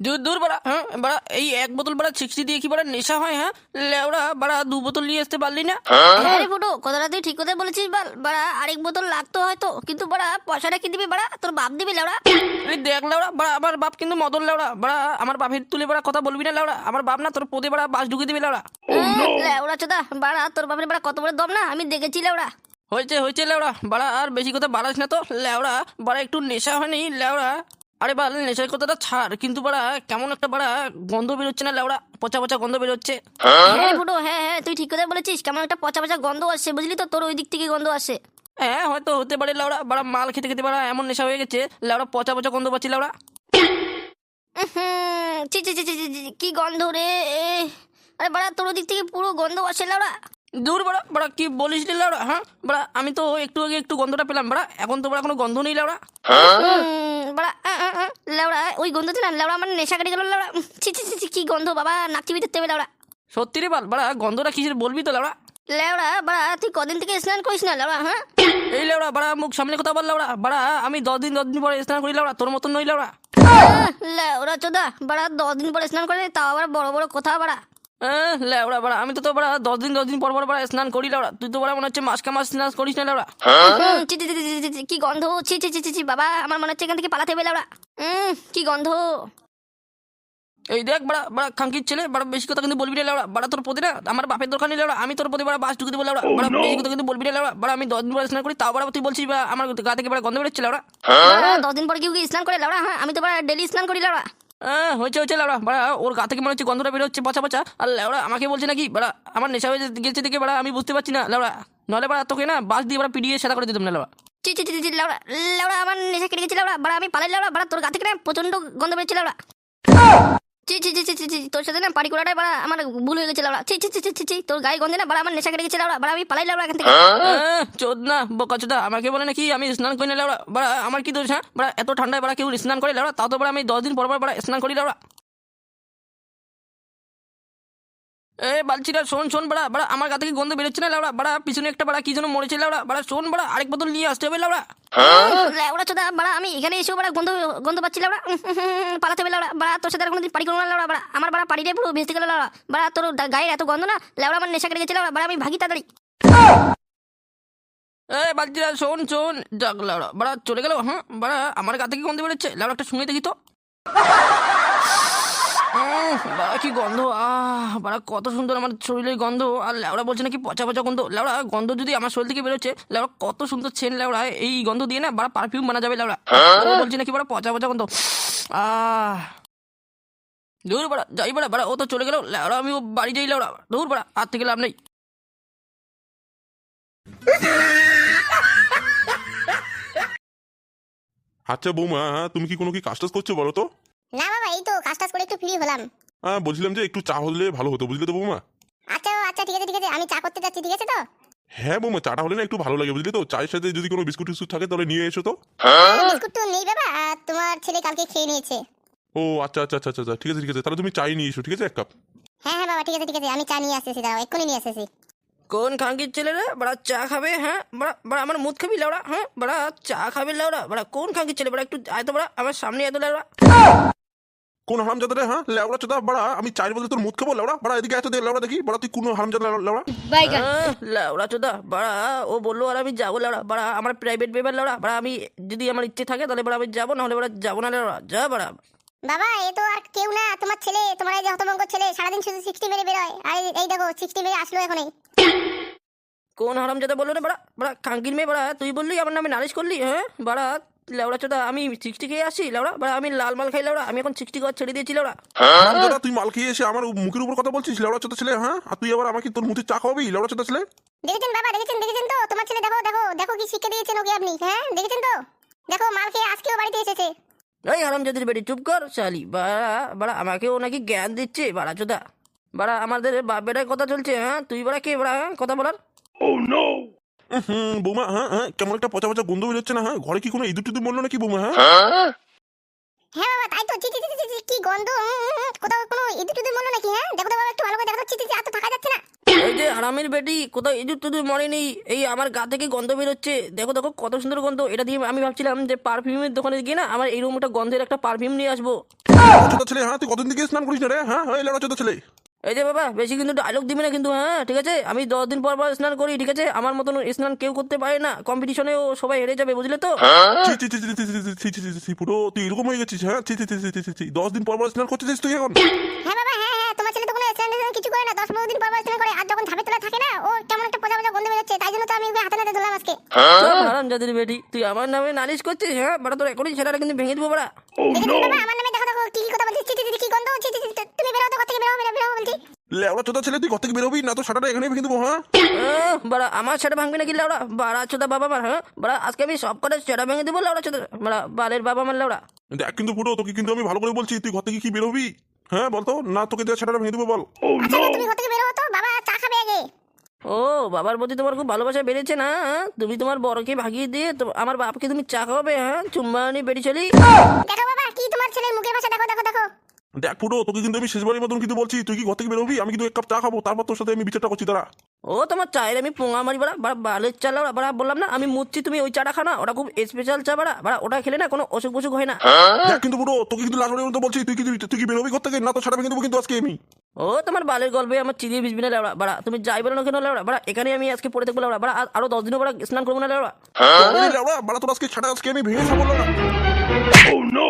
দূর দূর বাড়া হ্যাঁ বাড়া এই এক বোতল বাড়া সিক্সটি দিয়ে কি বাড়া নেশা হয় হ্যাঁ? লেওড়া বাড়া দু বোতল নিয়ে আসতে পারলি না? হ্যাঁ রে ফুটো কথাটা তুই ঠিক কথা বলেছিস বাল। বাড়া আরেক বোতল লাগতো হয়তো কিন্তু বাড়া পয়সাটা কি দিবি বাড়া? তোর বাপ দিবি লেওড়া? এই দেখ লেওড়া বাড়া আমার বাপ কিন্তু মদন লেওড়া। বাড়া আমার বাপের তুলে বাড়া কথা বলবি না লেওড়া? আমার বাপ না তোর পোদে বাড়া বাস ঢুকে দিবি লেওড়া। লেওড়া চোদা বাড়া তোর বাপের বাড়া কত বড় দম না? আমি দেখেছি লেওড়া। হয়েছে হয়েছে লেওড়া। বাড়া আর বেশি কথা বাড়াস না তো। লেওড়া বাড়া একটু নেশা হয়নি লেওড়া। আরে বাল নেশার কথাটা ছাড়। কিন্তু বাড়া কেমন একটা বাড়া গন্ধ বেরোচ্ছে না লেওড়া? পচা পচা গন্ধ বেরোচ্ছে। হ্যাঁ ফুটো হ্যাঁ হ্যাঁ তুই ঠিক কথা বলেছিস। কেমন একটা পচা পচা গন্ধ আসছে বুঝলি তো? তোর ওই দিক থেকে গন্ধ আসে। হ্যাঁ হয়তো হতে পারে লেওড়া। বাড়া মাল খেতে খেতে বাড়া এমন নেশা হয়ে গেছে লেওড়া পচা পচা গন্ধ পাচ্ছি লেওড়া। হুম ছি ছি ছি ছি, ছি, ছি, কি গন্ধ রে? এ, আরে বাড়া তোর ওই দিক থেকে পুরো গন্ধ আসে লেওড়া। দূর বাড়া বাড়া কি বলিস রে লেওড়া হ্যাঁ? বাড়া আমি তো একটু আগে একটু গন্ধটা পেলাম বাড়া। এখন তো বাড়া কোনো গন্ধ নেই লেওড়া হুম, বাড়া আ, আ, আ, লেওড়া ওই গন্ধতে না লেওড়া আমার নেশা কেটে গেল লেওড়া উম, ছি ছি ছি, কি গন্ধ বাবা নাকটি ভিতর তেবে লেওড়া সত্যি রে বাল বাড়া গন্ধটা কিসের বলবি তো লেওড়া লেওড়া বাড়া তুই কদিন থেকে স্নান করিস না লেওড়া হ্যাঁ? এই লেওড়া বাড়া মুখ সামনে কথা বল লেওড়া বাড়া আমি দশ দিন দশ দিন পরে স্নান করি লেওড়া তোর মতন নই লেওড়া লেওড়া চোদা বাড়া দশ দিন পরে স্নান করে তাও আবার বড় বড় কথা বাড়া। লেওড়া বাড়া আমি তো তো বাড়া দশ দিন দশ দিন পর পর বাড়া স্নান করি লেওড়া তুই তো বাড়া মনে হচ্ছে মাসকা মাস স্নান করিস না লেওড়া কি গন্ধ ছি ছি ছি ছি, ছি বাবা আমার মনে হচ্ছে এখান থেকে পালাতে হবে লেওড়া কি গন্ধ। এই দেখ বাড়া বাড়া খাঙ্কির ছেলে বাড়া বেশি কথা কিন্তু বলবি না লেওড়া বাড়া তোর প্রতি না আমার বাপের দরকার নেই লেওড়া আমি তোর প্রতি বাড়া বাস ঢুকে দেবো লেওড়া বাড়া বেশি কথা কিন্তু বলবি না লেওড়া বাড়া আমি দশ দিন পরে স্নান করি তাও বাড়া তুই বলছিস বা আমার গা থেকে বাড়া গন্ধ বেরোচ্ছে লেওড়া দশ দিন পরে কেউ কি স্নান করে লেওড়া হ্যাঁ আমি তো বাড়া ডেলি স্নান করি লেওড়া হ্যাঁ হয়েছে হয়েছে লাউড়া বাড়া, ওর গা থেকে মনে হচ্ছে গন্ধটা বেরোচ্ছে পচা পচা। আর লাউড়া আমাকে বলছে নাকি, বাড়া, আমার নেশা হয়ে গেছে দেখে, বাড়া, আমি বুঝতে পারছি না লাউড়া নাহলে বাড়া তোকে না বাস দিয়ে বাড়া পিডিয়ে সাদা করে দিতাম না লাউড়া চি চি চি লাউড়া লেওড়া আমার নেশা কেটে গেছে লাউড়া বাড়া, আমি পালাই লাউড়া বাড়া, তোর গা থেকে না প্রচণ্ড গন্ধ বেরোচ্ছে, লেওড়া। ছি চি চি চি ছি, ছি তোর সাথে না পাড়ি করাটাই বাড়া আমার ভুল হয়ে গেছে লেওড়া ছি চি চি চি ছি ছি তোর গায়ে গন্ধে না বাড়া আমার নেশা কেটে গেছে লেওড়া বাড়া আমি পালাই লেওড়া এখান থেকে চোদ না বোকা চোদা আমাকে বলে নাকি আমি স্নান করি না লেওড়া বাড়া আমার কি দোষ হ্যাঁ বাড়া এত ঠান্ডায় বাড়া কেউ স্নান করে লেওড়া তাও তো বাড়া আমি দশ দিন পর পর বাড়া স্নান করি লেওড়া এ বালচিরা শোন শোন বাড়া বাড়া আমার গা থেকে গন্ধ বেরোচ্ছে না লেওড়া বাড়া পিছনে একটা বাড়া কি যেন মরেছে লেওড়া বাড়া শোন বাড়া আরেক বোতল নিয়ে আসতে হবে লেওড়া লেওড়া চোদা বাড়া আমি এখানে এসেও বাড়া গন্ধ গন্ধ পাচ্ছি হুম, পালাতে হবে লেওড়া বাড়া তোর সাথে আর কোনোদিন পাড়ি করব না লেওড়া বাড়া। আমার বাড়া পাড়িটাই পুরো ভেসতে গেল লেওড়া বাড়া তোর গায়ের এত গন্ধ না লেওড়া আমার নেশা কেটে গেছে লেওড়া বাড়া আমি ভাগি তাড়াতাড়ি। এ বালচিরা শোন শোন যাক লেওড়া বাড়া চলে গেল হ্যাঁ বাড়া আমার গা থেকে গন্ধ বেরোচ্ছে লেওড়া একটা শুনে দেখি তো। বাড়া কি গন্ধ। আহ বাড়া কত সুন্দর আমার শরীরের গন্ধ। আর লেওড়া বলছে নাকি পচা পচা গন্ধ। লেওড়া গন্ধ যদি আমার শরীর থেকে বেরোচ্ছে লেওড়া কত সুন্দর সেন লেওড়া। এই গন্ধ দিয়ে না বাড়া পারফিউম বানা যাবে লেওড়া। ও বলছে নাকি বাড়া পচা পচা গন্ধ। আহ দূর বাড়া যাই বাড়া বাড়া ও তো চলে গেল। লেওড়া আমি ও বাড়ি যাই লেওড়া। দূর বাড়া আর থেকে লাভ নেই। আচ্ছা বৌমা হ্যাঁ, তুমি কি কোনো কি কাজ টাজ করছ বলো তো? না বাবা এই তো কাজ টাজ করে একটু ফ্রি হলাম। হ্যাঁ বলছিলাম যে একটু চা হলে ভালো হতো বুঝলে তো বৌমা? আচ্ছা আচ্ছা ঠিক আছে ঠিক আছে আমি চা করতে যাচ্ছি ঠিক আছে তো? হ্যাঁ বৌমা চাটা হলে না একটু ভালো লাগে বুঝলি তো? চায়ের সাথে যদি কোনো বিস্কুট টিস্কুট থাকে তাহলে নিয়ে এসো তো। বিস্কুট তো নেই বাবা আর তোমার ছেলে কালকে খেয়ে নিয়েছে। ও আচ্ছা আচ্ছা আচ্ছা আচ্ছা ঠিক আছে ঠিক আছে তাহলে তুমি চাই নিয়ে এসো ঠিক আছে এক কাপ? হ্যাঁ হ্যাঁ বাবা ঠিক আছে ঠিক আছে আমি চা নিয়ে আসতেছি দাঁড়াও এক্ষুনি নিয়ে আসতেছি। কোন খাঙ্কির ছেলে রে? বড়া চা খাবে হ্যাঁ? বড়া বড়া আমার মুখ খাবি লাউড়া হ্যাঁ? বড়া চা খাবে লাউড়া বড়া কোন খাঙ্কির ছেলে? বড়া একটু আয় তো বড়া আমার সামনে এত লাউড়া। কোন হারাম জাদা রে হ্যাঁ? লেওড়া চোদা বড়া আমি চাই বলতে তোর মুখ খাব লেওড়া? বড়া এদিকে এত দিয়ে লেওড়া দেখি। বড়া তুই কোন হারাম জাদা লেওড়া? আহ, লাউড়া চোদা বড়া ও বলল আর আমি যাব লাউড়া বড়া আমার প্রাইভেট পেপার লাউড়া বড়া আমি যদি আমার ইচ্ছে থাকে তাহলে বড়া আমি যাব নাহলে বড়া যাব না লাউড়া যা বড়া। বাবা এ তো আর কেউ না তোমার ছেলে তোমার এই যে হতভঙ্গ ছেলে সারাদিন শুধু সিক্সটি মেরে বেরোয়। আর এই- দেখো সিক্সটি মেরে আসলো এখনই। কোন হারাম যেটা বলল না বড়া? বড়া খাঙ্কির মেয়ে বড়া তুই বললি আমার নামে নালিশ করলি হ্যাঁ? বড়া লাউড়া চোদা আমি সিক্সটি খেয়ে আসি লাউড়া বড়া আমি লাল মাল খাই লাউড়া আমি এখন সিক্সটি খাওয়া ছেড়ে দিয়েছি লাউড়া হারাম তুই মাল খেয়ে এসে আমার মুখের উপর কথা বলছিস লেওড়া চোদা ছেলে হ্যাঁ? আর তুই আবার আমাকে তোর মুখে চা খাওয়াবি লেওড়া চোদা ছেলে? দেখেছেন বাবা দেখেছেন দেখেছেন তো? তোমার ছেলে দেখো দেখো দেখো কি শিক্ষা দিয়েছেন ওকে আপনি হ্যাঁ? দেখেছেন তো? দেখো মাল খেয়ে আজকেও বাড়িতে এসেছে। এই হারাম জাতির বেটি চুপ কর শালি। বাড়া বাড়া আমাকেও নাকি জ্ঞান দিচ্ছে বাড়া চোদা। বাড়া আমাদের বাপ বেটার কথা চলছে হ্যাঁ? তুই বাড়া কে বাড়া? হ্যাঁ কথা বলার? হুম বৌমা হ্যাঁ হ্যাঁ কেমন একটা পচা পচা গন্ধ বেরোচ্ছে না হ্যাঁ? ঘরে কি কোনো ইঁদুর টিদুর মরলো নাকি বৌমা হ্যাঁ? হ্যাঁ? বাবা তাই তো চি চি চি, চি, চি, কি গন্ধ কোথাও কোনো ইঁদুর টিদুর মরলো নাকি হ্যাঁ? দেখো তো বাবা একটু ভালো করে দেখো চি চি আর তো থাকা যাচ্ছে না। এই যে হারামির বেটি কোথাও ইঁদুর টুদুর মরেনি এই আমার গা থেকে গন্ধ বেরোচ্ছে। দেখো দেখো কত সুন্দর গন্ধ। এটা দিয়ে আমি ভাবছিলাম যে পারফিউমের দোকানে গিয়ে না আমার এইরকম একটা গন্ধের একটা পারফিউম নিয়ে আসব। ছোট ছেলে হ্যাঁ? তুই কতদিন থেকে স্নান করিস না রে হ্যাঁ? এই লেওড়া ছোট ছেলে। এই যে বাবা বেশি কিন্তু ডায়লগ দিবি না কিন্তু হ্যাঁ ঠিক আছে আমি দশ দিন পর পর স্নান করি ঠিক আছে আমার মতন স্নান কেউ করতে পারে না কম্পিটিশনেও সবাই হেরে যাবে বুঝলে তো পুরো তুই এরকম হয়ে গেছিস হ্যাঁ দশ দিন পর পর স্নান করতেছিস তুই এখন হ্যাঁ বাবা হ্যাঁ হ্যাঁ তোমার ছেলে তো কোনো স্নান কিছু করে না দশ পনেরো দিন পর পর স্নান করে আর যখন তোলা থাকে না ও কেমন একটা গন্ধ বেরোচ্ছে তাই জন্য তো আমি হাতে নাতে আজকে হারাম বেটি তুই আমার নামে নালিশ করছিস হ্যাঁ বাড়া তোর এখনই ছেলেটা কিন্তু ভেঙে দেবো বাড়া আমার তুমি বেরো তো ঘর থেকে বেরো বেরো বেরো বলছি। লেওড়া ছোট ছেলে তুই কত থেকে বেরোবি? না তো সাটাটা এখানে ভেঙে দেবো হ্যাঁ? আহ, বাড়া আমার সেটা ভাঙবি নাকি লাউড়া বাড়া চোদা বাবা মার হ্যাঁ? বাড়া আজকে আমি সব কটা সেটা ভেঙে দেবো লাউড়া চোদা বাড়া বালের বাবা মার লাউড়া দেখ কিন্তু পুরো তোকে কিন্তু আমি ভালো করে বলছি তুই ঘর থেকে কি বেরোবি? হ্যাঁ বলতো? না তোকে দিয়ে সাটাটা ভেঙে দেবো বল। আচ্ছা তুমি ঘর থেকে বেরো তো বাবা চা খাবে আগে। ও বাবার প্রতি তোমার খুব ভালোবাসা বেড়েছে না? হ্যাঁ? তুমি তোমার বড়কে ভাগিয়ে দিয়ে তো আমার বাপকে তুমি চা খাওয়াবে হ্যাঁ? চুম্বানি বেড়ি চলি দেখো বাবা কি তোমার ছেলের মুখের ভাষা দেখো দেখো দেখো। দেখ পুরো তোকে কিন্তু আমি শেষবারের মতন কিন্তু বলছি তুই কি ঘর থেকে বেরোবি? আমি কিন্তু এক কাপ চা খাব তারপর তোর সাথে আমি বিচারটা করছি তারা ও তোমার চায়ের আমি পোঙা মারি বাড়া বাড়া বালের চা লাউড়া বাড়া বললাম না আমি মুচ্ছি তুমি ওই চাটা খাও না ওটা খুব স্পেশাল চা বাড়া বাড়া ওটা খেলে না কোনো অসুখ বসুখ হয় না। দেখ কিন্তু পুরো তোকে কিন্তু লাস্টবারের মতো বলছি তুই কি তুই কি বেরোবি ঘর থেকে? না তো সাটা ভেঙে দেবো কিন্তু আজকে আমি। ও তোমার বালের গল্পে আমার চিড়িয়ে ভিজবি না লাউড়া বাড়া তুমি যাই বলো না কেন লাউড়া বাড়া এখানে আমি আজকে পড়ে থাকব লাউড়া বাড়া আর- আরও দশ দিনও বাড়া স্নান করব না লাউড়া। লেওড়া বাড়া তোর আজকে ছাড়া আজকে আমি ভেঙে খাব না